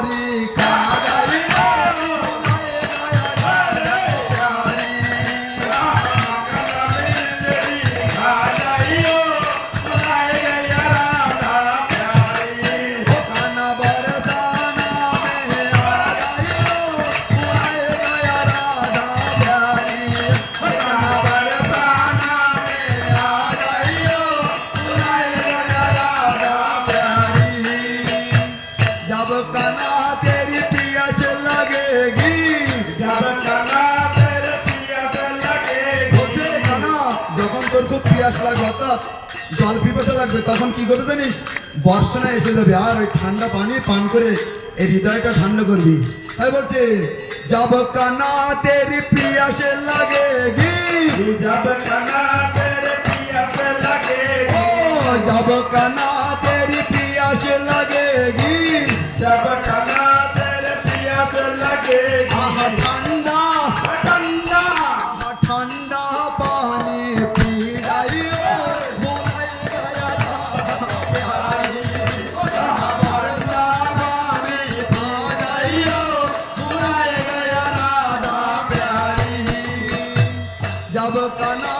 যখন মিচরি জল পিপাসা লাগবে তখন কি করবে জানিস? বর্ষণা এসে যাবে আর ওই ঠান্ডা পানি পান করে এই হৃদয়টা ঠান্ডা করবি। তাই বলছে যাব কানা তেরি পিয়াসে লাগেগি। ও যাব কানা তেরি পিয়াসে লাগেগি। আহা जब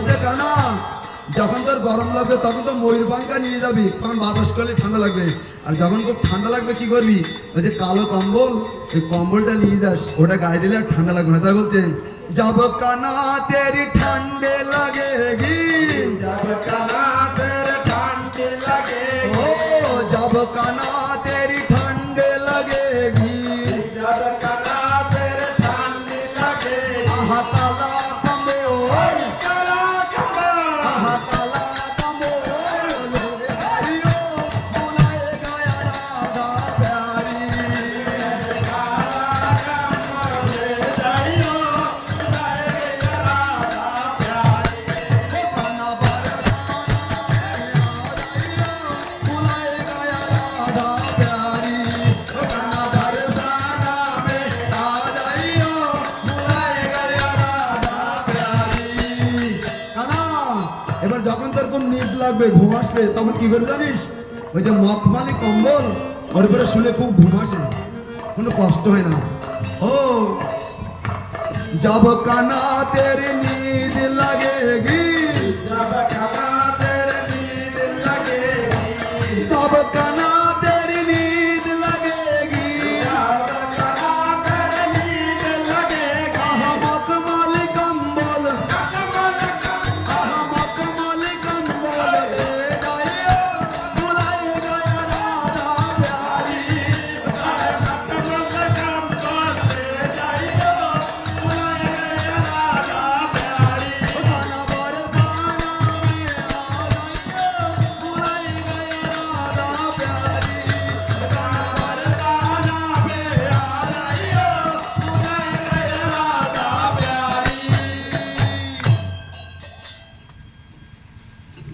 বলতে কানা যখন তোর গরম লাগবে তখন তো ময়ূর পাঙ্খা নিয়ে যাবি। তখন বাতাস করলে ঠান্ডা লাগবে। আর যখন খুব ঠান্ডা লাগবে কি করবি? ওই যে কালো কম্বল ওই কম্বলটা নিয়ে যাস। ওটা গায়ে দিলে আর ঠান্ডা লাগবে না। তাই বলছেন জব কানা তেরি ঠান্ডে লাগেগি। ও জব কানা তেরি ঠান্ডে লাগেগি। আহা কালা লাগবে, ঘুম আসলে তখন কি করে জানিস? ওই যে মখমালি কম্বল, ওর উপরে শুনে খুব ঘুম আসে। কোনো কষ্ট হয় না। ও, যাব কানা তেরি লাগে গি